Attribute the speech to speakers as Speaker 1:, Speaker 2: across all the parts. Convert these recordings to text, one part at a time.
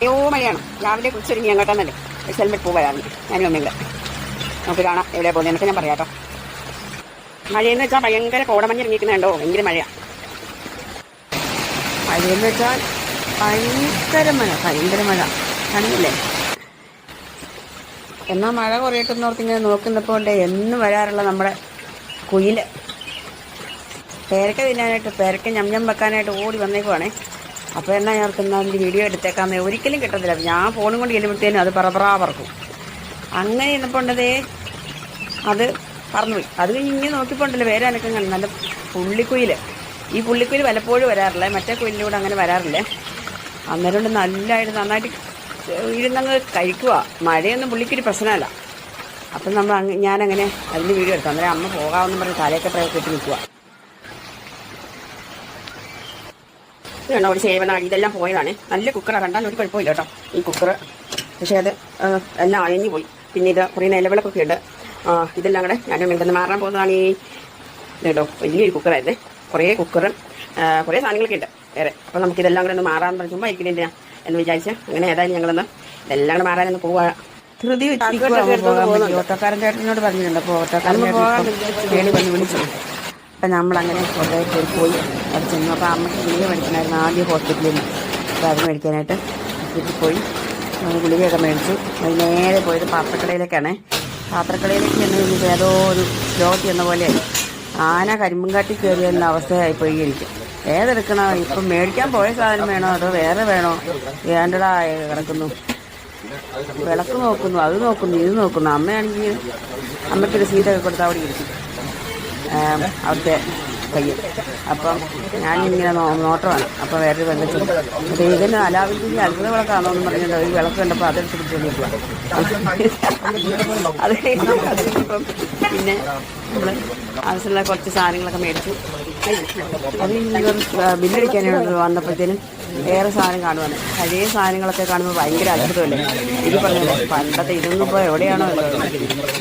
Speaker 1: അയ്യോ മഴയാണ്. രാവിലെ കുളിച്ചൊരുങ്ങി അങ്ങോട്ടാന്നല്ലേ ഹെൽമെറ്റ് പോവായിരുന്നു ഞാനും കൂടെ. നമുക്ക് കാണാം എവിടെ പോകുന്നത് എന്നൊക്കെ ഞാൻ പറയാം കേട്ടോ. മഴയെന്ന് വെച്ചാൽ ഭയങ്കര കോടമഞ്ഞ് ഇറങ്ങിക്കുന്നുണ്ടോ ഭയങ്കര മഴയാണ് മഴയെന്ന് വെച്ചാൽ ഭയങ്കര മഴ ഭയങ്കര മഴ. കണ്ടില്ലേ? എന്നാൽ മഴ കുറയട്ടെന്നോർത്ത് ഇങ്ങനെ നോക്കുന്നപ്പോൾ എന്നും വരാറുള്ള നമ്മുടെ കുയിൽ. പേരക്ക തിന്നാനായിട്ട് പേരക്ക ഞം ഞം വെക്കാനായിട്ട് ഓടി വന്നേക്കുവാണേ. അപ്പോൾ എന്നാ ഞങ്ങൾക്ക് ഓർക്കുന്ന അതിന്റെ വീഡിയോ എടുത്തേക്കാന്ന് ഒരിക്കലും കിട്ടത്തില്ല. ഞാൻ ഫോണും കൊണ്ട് ചെല്ലുമ്പോഴത്തേനും അത് പറപറാ പറക്കും. അങ്ങനെ ഇന്നപ്പോണ്ടതേ അത് പറന്നുപോയി അത് കഴിഞ്ഞ് ഇങ്ങനെ നോക്കിപ്പോണ്ടല്ലോ വേറെ അനക്കം കണ്ടു നല്ല പുള്ളിക്കുയിൽ ഈ പുള്ളിക്കുയിൽ പലപ്പോഴും വരാറില്ല. മറ്റേ കുയിലിലൂടെ അങ്ങനെ വരാറില്ല. അന്നേരം കൊണ്ട് നല്ലതായിട്ട് നന്നായിട്ട് ഇരുന്നങ്ങ് കഴിക്കുക മഴയൊന്നും പുള്ളിക്കൊരു പ്രശ്നമല്ല. അപ്പം നമ്മൾ ഞാനങ്ങനെ അതിന്റെ വീഡിയോ എടുത്തു. അന്നേരം അമ്മ പോകാമെന്ന് പറഞ്ഞ് തലയൊക്കെ പ്രയോഗിച്ചിട്ട് നിൽക്കുക ഇതാണ് ഒരു സേവനാഴി ഇതെല്ലാം പോയതാണ്. നല്ല കുക്കറാണ് കണ്ടാൽ ഒരു കുഴപ്പമില്ല കേട്ടോ. ഈ കുക്കർ പക്ഷേ അത് എല്ലാം അയഞ്ഞു പോയി. പിന്നെ ഇത് കുറേ നിലവിളക്കൊക്കെ ഉണ്ട്. ആ, ഇതെല്ലാം കൂടെ ഞാൻ മിണ്ടെന്ന് മാറാൻ പോകുന്നതാണ് ഈ ഇത് കേട്ടോ വലിയൊരു കുക്കറായിരുന്നേ കുറേ കുക്കറും കുറേ സാധനങ്ങളൊക്കെ ഉണ്ട് വേറെ. അപ്പോൾ നമുക്ക് ഇതെല്ലാം കൂടെ ഒന്ന് മാറാൻ പറഞ്ഞു ചുമ്മാ ഇരിക്കുന്നില്ല എന്ന് വിചാരിച്ച് അങ്ങനെ ഏതായാലും ഞങ്ങളൊന്ന് ഇതെല്ലാം കൂടെ മാറാനൊന്ന് പോവാ. ധൃതി ഓട്ടോക്കാരൻ ചേട്ടനോട് പറഞ്ഞിട്ടുണ്ട്. അപ്പോൾ ഓട്ടോക്കാരൻ ചേട്ടൻ വിളിച്ചു. അപ്പം നമ്മളങ്ങനെ കയറി പോയി അവിടെ ചെന്നു. അപ്പോൾ അമ്മയ്ക്ക് ഗുളിക മേടിക്കണമായിരുന്നു. ആദ്യം ഹോസ്പിറ്റലിൽ നിന്ന്. അപ്പോൾ അത് മേടിക്കാനായിട്ട് ഹോസ്പിറ്റലിൽ പോയി. ഗുളികയൊക്കെ മേടിച്ചു. നേരെ പോയത് പാത്രക്കടയിലേക്കാണ്. പാത്രക്കടയിലേക്ക് ചെന്ന് കഴിഞ്ഞപ്പോൾ ഏതോ ഒരു ലോകത്ത് എന്ന പോലെയായി. ആന കരിമ്പുംകാട്ടി അവസ്ഥയായി അവസ്ഥയായിപ്പോയി എനിക്ക്. ഏതെടുക്കണോ? ഇപ്പം മേടിക്കാൻ പോയ സാധനം വേണോ? അതോ വേറെ വേണോ? വേണ്ടടാ കിടക്കുന്നു. വിളക്ക് നോക്കുന്നു അത് നോക്കുന്നു ഇത് നോക്കുന്നു. അമ്മയാണെങ്കിൽ അമ്മയ്ക്കൊരു സീറ്റൊക്കെ കൊടുത്താൽ അവിടെ ഇരിക്കും. അവിടുത്തെ പയ്യൻ അപ്പം ഞാനിങ്ങനെ നോട്ടമാണ്. അപ്പോൾ വേറൊരു വെള്ളത്തിൽ അപ്പോൾ ഇതിന് അലാവിന്റെ അത്ഭുത വിളക്കാണോ എന്ന് പറഞ്ഞാൽ ഒരു വിളക്ക് കണ്ടപ്പോൾ അതെടുത്ത് പിടിച്ചോണ്ടിരിക്കുക അത് കഴിഞ്ഞ് അത് കഴിഞ്ഞപ്പം പിന്നെ നമ്മൾ ആവശ്യമുള്ള കുറച്ച് സാധനങ്ങളൊക്കെ മേടിച്ചു. അത് ബില്ലടിക്കാനായിട്ട് വന്നപ്പോഴത്തേനും വേറെ സാധനം കാണുവാണ്. പഴയ സാധനങ്ങളൊക്കെ കാണുമ്പോൾ ഭയങ്കര അത്ഭുതമല്ലേ? ഇത് പറഞ്ഞത് പണ്ടത്തെ ഇതൊന്നും ഇപ്പോൾ എവിടെയാണോ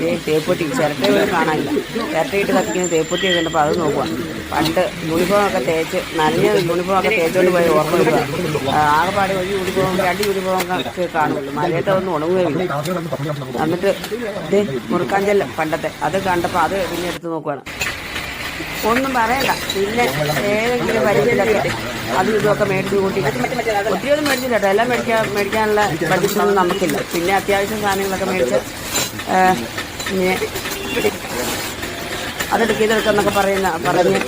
Speaker 1: ഈ തേപ്പൊട്ടി. ചിരട്ട കാണാനില്ല. ചിരട്ടയിട്ട് കത്തിക്കുന്ന തേപ്പൊട്ടിയൊക്കെ കണ്ടപ്പോൾ അത് നോക്കുക പണ്ട് യൂണിഫോമൊക്കെ തേച്ച് നനഞ്ഞ യൂണിഫോമൊക്കെ തേച്ചുകൊണ്ട് പോയി ഓർമ്മ വരിക ആകെപ്പാട് ഒരു യൂണിഫോം രണ്ട് യൂണിഫോമൊക്കെ കാണുള്ളൂ മലയത്തെ ഒന്നും ഉണങ്ങുകയില്ല എന്നിട്ട് ഇത് മുറുക്കാഞ്ചല്ല പണ്ടത്തെ അത് കണ്ടപ്പോൾ അത് പിന്നെ എടുത്ത് നോക്കുവാണ്. ഒന്നും പറയണ്ട. പിന്നെ ഏതെങ്കിലും പരിചയത്തിലൊക്കെ അതും ഇതൊക്കെ മേടിച്ച് കൂട്ടി. ഒത്തിരി ഒന്നും മേടിച്ചില്ല കേട്ടോ. എല്ലാം മേടിക്കാൻ മേടിക്കാനുള്ള ബഡ്ജറ്റൊന്നും നമുക്കില്ല. പിന്നെ അത്യാവശ്യം സാധനങ്ങളൊക്കെ മേടിച്ച് അതെടുക്കുക ഇതെടുക്കെന്നൊക്കെ പറയുന്ന പറഞ്ഞ്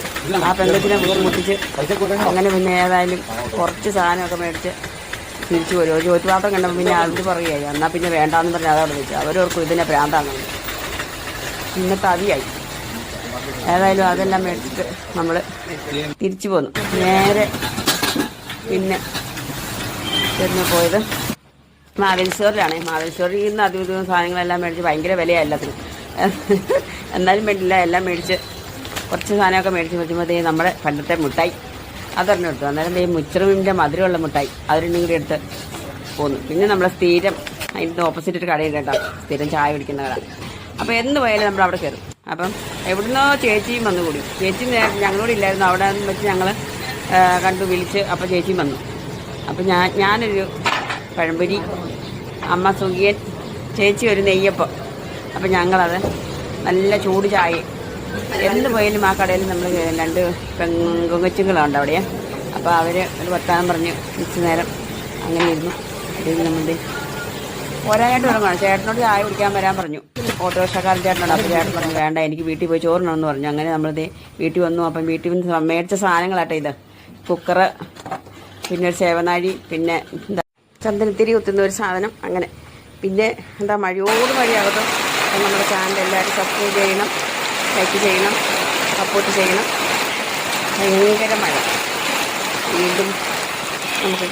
Speaker 1: ആ പെൺകൊച്ചിനെ മുട്ടിച്ച് അങ്ങനെ പിന്നെ ഏതായാലും കുറച്ച് സാധനമൊക്കെ മേടിച്ച് തിരിച്ചു വരും. ഒരു ചോറ്റുപാത്രം കണ്ടപ്പോൾ പിന്നെ അത് പറയുകയായി. എന്നാൽ പിന്നെ വേണ്ടാന്ന് പറഞ്ഞാൽ അതവിടെ വെച്ചു അവരോർക്കും ഇതിനെ പ്രാന്താണ് പിന്നെ തവിയായി. ഏതായാലും അതെല്ലാം മേടിച്ചിട്ട് നമ്മൾ തിരിച്ചു പോന്നു. നേരെ പിന്നെ ചെന്ന് പോയത് മാവേലിശ്വറിലാണ് മാവേലിശ്വറിൽ നിന്ന് അതും ഇതും സാധനങ്ങളെല്ലാം മേടിച്ച് ഭയങ്കര വിലയാണ് എല്ലാത്തിനും. എന്നാലും വേണ്ടില്ല എല്ലാം മേടിച്ച് കുറച്ച് സാധനമൊക്കെ മേടിച്ച് വെച്ചുമ്പോൾ നമ്മുടെ പണ്ടത്തെ മിഠായി അതൊരെണ്ണം എടുത്തു അന്നേരം ഈ മുച്ചറുവിന്റെ മധുരമുള്ള മിഠായി അത് രണ്ടും കൂടി എടുത്ത് പോന്നു. പിന്നെ നമ്മളെ സ്ഥിരം അതിന്റെ ഓപ്പോസിറ്റ് ഒരു കടയുണ്ട് കേട്ടോ. സ്ഥിരം ചായ പിടിക്കുന്ന കട. അപ്പോൾ എന്ന് പോയാലും നമ്മൾ അവിടെ കയറും അപ്പം എവിടുന്നോ ചേച്ചിയും വന്നു കൂടി. ചേച്ചി ഞങ്ങളോട് ഇല്ലായിരുന്നു. അവിടെ വെച്ച് ഞങ്ങൾ കണ്ടു വിളിച്ച് അപ്പോൾ ചേച്ചിയും വന്നു. അപ്പം ഞാൻ ഞാനൊരു പഴംപൊരി അമ്മ സുഖിയൻ ചേച്ചി ഒരു നെയ്യപ്പം. അപ്പം ഞങ്ങളത് നല്ല ചൂട് ചായ. എന്ത് പോയാലും ആ കടയിൽ നമ്മൾ രണ്ട് പെങ്കൊങ്ങച്ചുങ്ങളുണ്ട് അവിടെ അപ്പോൾ അവർ ഒരു വർത്താനം പറഞ്ഞ്. ഉച്ച നേരം അങ്ങനെ ഇരുന്നു. അതിൽ നമ്മൾ പോരാനായിട്ട് തുടങ്ങണം ചേട്ടനോട് ചായ കുടിക്കാൻ വരാൻ പറഞ്ഞു. ഓട്ടോറിക്ഷക്കാരൻ ചേട്ടനോട് അപ്പോൾ ചേട്ടൻ പറഞ്ഞു വേണ്ട എനിക്ക് വീട്ടിൽ പോയി ചോറിനെന്ന് പറഞ്ഞു. അങ്ങനെ നമ്മളിത് വീട്ടിൽ വന്നു. അപ്പം വീട്ടിൽ നിന്ന് മേടിച്ച സാധനങ്ങളാട്ടെ ഇത്. കുക്കറ് പിന്നെ ഒരു സേവനാഴി പിന്നെ എന്താ ചന്ദനത്തിരി കുത്തുന്ന ഒരു സാധനം അങ്ങനെ. പിന്നെ എന്താ മഴയോട് മഴയാകത്തും നമ്മുടെ ചാനൽ എല്ലാവരും സബ്സ്ക്രൈബ് ചെയ്യണം ലൈക്ക് ചെയ്യണം സപ്പോർട്ട് ചെയ്യണം. ഭയങ്കര മഴ. വീണ്ടും നമുക്ക്